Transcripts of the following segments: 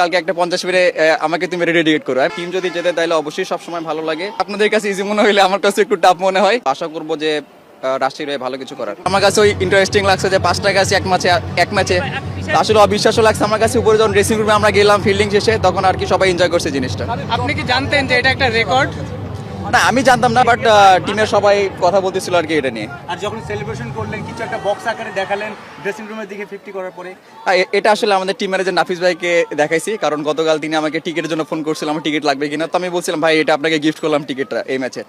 কালকে একটা পঞ্চাশ মিনিটে আমাকে তুমি রেডিয়েট করো। টিম যদি যেতে তাহলে অবশ্যই সবসময় ভালো লাগে। আপনাদের কাছে ইজি মনে হইলে আমার কাছে একটু টাফ মনে হয়। আশা করব যে রাষ্ট্রীয় হয়ে ভালো কিছু করার। আমার কাছে ওই ইন্টারেস্টিং লাগছে যে পাঁচটা কাছে এক ম্যাচে এক ম্যাচে আসলে অবিশ্বাসও লাগছে আমার কাছে উপরে যখন ড্রেসিং রুমে আমরা গেলাম ফিল্ডিং শেষে, তখন আর কি সবাই এনজয় করছে জিনিসটা। আপনি কি জানতেন যে এটা একটা রেকর্ড না আমি জানতাম না বাট টিমের সবাই কথা বলতেছিল আর কি এটা নিয়ে। আর যখন সেলিব্রেশন করলেন কিছু একটা বক্স আকারে দেখালেন ড্রেসিং রুমের দিকে ফিফটি করার পরে? এটা আসলে আমাদের টিম ম্যানেজার নাফিস ভাইকে দেখাইছি কারণ গতকাল তিনি আমাকে টিকিটের জন্য ফোন করেছিল আমার টিকিট লাগবে কিনা। তো আমি বলছিলাম ভাই এটা আপনাকে গিফট করলাম টিকিটটা এই ম্যাচে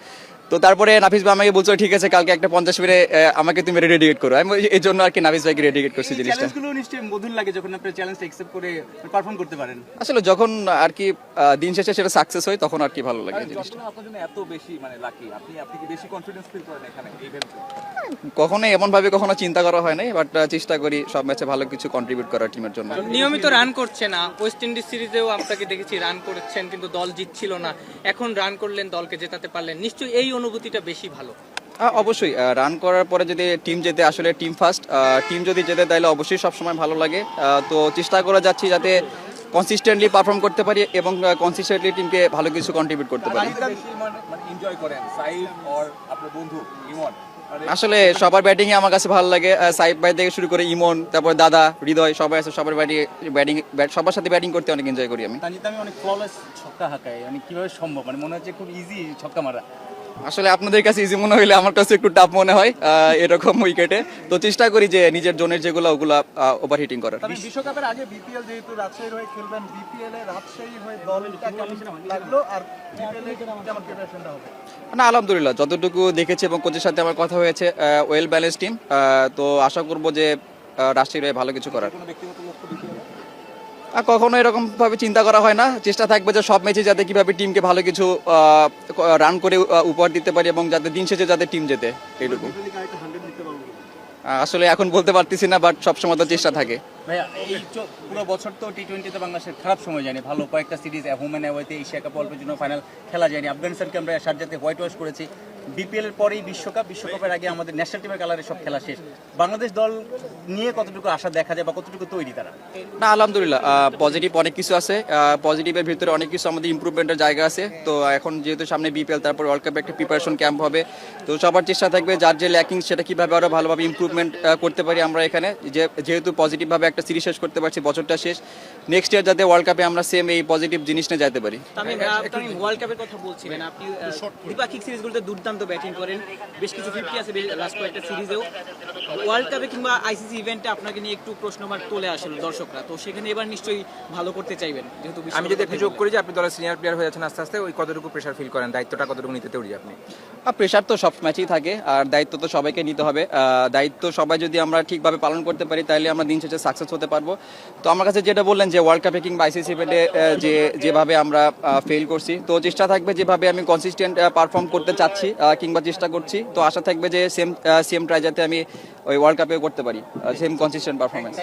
তো তারপরে নাফিস ভাই আমাকে বলছো ঠিক আছে কালকে একটা পঞ্চাশ মিনিটে আমাকে তুমি রেডিয়েট করো। আমি এই জন্য আর কি নাফিস ভাইকে রেডিয়েট করছি জিনিসটা। নিশ্চয়ই মধুর লাগে যখন আপনি চ্যালেঞ্জটা অ্যাকসেপ্ট করে পারফর্ম করতে পারেন। আসলে যখন আর কি দিন শেষে সেটা সাকসেস হয় তখন আর কি ভালো লাগে জিনিসটা। আপনার জন্য এত বেশি মানে লাকি আপনি আপনি কি বেশি কনফিডেন্স ফিল করেন এখানে ইভেন্টে কখনো এমন ভাবে কখনো চিন্তা করা হয় নাই বাট চেষ্টা করি সব ম্যাচে ভালো কিছু কন্ট্রিবিউট করার টিমের জন্য। নিয়মিত রান করছে না। ওয়েস্ট ইন্ডিজ সিরিজেও আপনাকে দেখেছি রান করেছেন কিন্তু দল জিতছিল না। এখন রান করলেন দলকে জেতাতে পারলেন। নিশ্চয়ই এই অনুভূতিটা বেশি ভালো। আহ, অবশ্যই রান করার পরে যদি টিম যেতে আসলে টিম ফার্স্ট টিম যদি যেতে তাহলে অবশ্যই সবসময় ভালো লাগে। তো চেষ্টা করে যাচ্ছি যাতে কনসিস্টেন্টলি পারফর্ম করতে পারি এবং কনসিস্টেন্টলি টিমকে ভালো কিছু কন্ট্রিবিউট করতে পারি। মানে মানে এনজয় করেন সাইড অর আপনার বন্ধু ইমন? মানে আসলে সবার ব্যাটিং আমার কাছে ভালো লাগে। সাইফ ভাই থেকে শুরু করে ইমন তারপর দাদা হৃদয় সবাই আছে সবার ব্যাটিং ব্যাটিং সবার সাথে ব্যাটিং করতে অনেক এনজয় করি আমি। আমি অনেক ফ্ললেস ছক্কা হাঁকায় মানে কীভাবে সম্ভব? মানে মনে হচ্ছে খুব ইজি ছক্কা মারা। আসলে আপনাদের কাছে ইজি মনে হইলে আমার কাছে একটু টাফ মনে হয় এরকম উইকেটে তো চেষ্টা করি যে নিজের জোনের যেগুলো ওগুলো ওভার হিটিং করার। বিশ্বকাপের আগে বিপিএল যেহেতু রাজশাহীর হয়ে খেলবেন বিপিএল এ রাজশাহীর হয়ে দলটা কেমন লাগল? আর বিপিএল এ কেমন প্রিপারেশনটা হবে? না আলহামদুলিল্লাহ যতটুকু দেখেছি এবং কোচের সাথে আমার কথা হয়েছে ওয়েল ব্যালেন্স টিম তো আশা করব যে রাষ্ট্রীয় হয়ে ভালো কিছু করার। কখনো এরকম ভাবে চিন্তা করা হয় না। চেষ্টা থাকবে যে সব ম্যাচে যাতে কীভাবে টিমকে ভালো কিছু রান করে উপহার দিতে পারি এবং যাতে দিন শেষে যাতে টিম যেতে এইটুকু। আসলে এখন বলতে পারতেছি না বাট সবসময় তো চেষ্টা থাকে। ভাইয়া, এই পুরো বছর তো টি টোয়েন্টিতে বাংলাদেশের খারাপ সময় যায়নি। ভালো কয়েকটা সিরিজ হোম অ্যান্ড অ্যাওয়েতে এশিয়া কাপ অল্পের জন্য ফাইনাল খেলা যায়নি। আফগানিস্তানকে আমরা সার্জাতে হোয়াইট ওয়াশ করেছি। বিপিএল এর পরেই বিশ্বকাপ বিশ্বকাপের আগে আমাদের ন্যাশনাল টিমের কালারে সব খেলা শেষ। বাংলাদেশ দল নিয়ে কতটুকু আশা দেখা যায় বা কতটুকু তৈরি তারা? না আলহামদুলিল্লাহ পজিটিভ অনেক কিছু আছে। পজিটিভের ভিতরে অনেক কিছু আমাদের ইমপ্রুভমেন্টের জায়গা আছে। তো এখন যেহেতু সামনে বিপিএল তারপর ওয়ার্ল্ড কাপে একটা প্রিপারেশন ক্যাম্প হবে। তো সবার চেষ্টা থাকবে যার যে ল্যাকিং সেটা কীভাবে আরও ভালোভাবে ইমপ্রুভমেন্ট করতে পারি আমরা এখানে। যে যেহেতু পজিটিভভাবে একটা সিরিজ শেষ করতে পারছি বছরটা শেষ। নেক্সট ইয়ার যাতে ওয়ার্ল্ড কাপে আমরা সেম এই পজিটিভ জিনিস নিয়ে যেতে পারি। আমি ওয়ার্ল্ড কাপের কথা বলছিলেন। আপনি দ্বিপাক্ষিক সিরিজগুলোতে দুর্দান্ত ব্যাটিং করেন। বেশ কিছু ফিফটি আছে লাস্ট কয়েকটা সিরিজেও। ওয়ার্ল্ড কাপে কিংবা আইসিসি ইভেন্টে আপনাকে নিয়ে একটু প্রশ্নমার্ক তোলে আসেন দর্শকরা। তো সেখানে এবার নিশ্চয়ই ভালো করতে চাইবেন যেহেতু আমি যদি একটু যোগ করি যে আপনি দলের সিনিয়র প্লেয়ার হয়ে যাচ্ছেন আস্তে আস্তে ওই কতটুকু প্রেশার ফিল করেন? দায়িত্বটা কতটুকু নিতে তৈরি আপনি? প্রেশার তো সব ম্যাচেই থাকে আর দায়িত্ব তো সবাইকে নিতে হবে। আহ, দায়িত্ব সবাই যদি আমরা ঠিকভাবে পালন করতে পারি তাহলে আমরা দিন শেষে সাকসেস হতে পারব। তো আমার কাছে যেটা বললেন যে ওয়ার্ল্ড কাপে কিংবা আইসিসি ইভেন্টে যে যেভাবে আমরা ফেল করছি তো চেষ্টা থাকবে যেভাবে আমি কনসিস্টেন্ট পারফর্ম করতে চাচ্ছি। কিংবা চেষ্টা করছি। তো আশা থাকবে যে সেম সেম ট্রাই যাতে আমি ওই ওয়ার্ল্ড কাপেও করতে পারি। Same consistent performance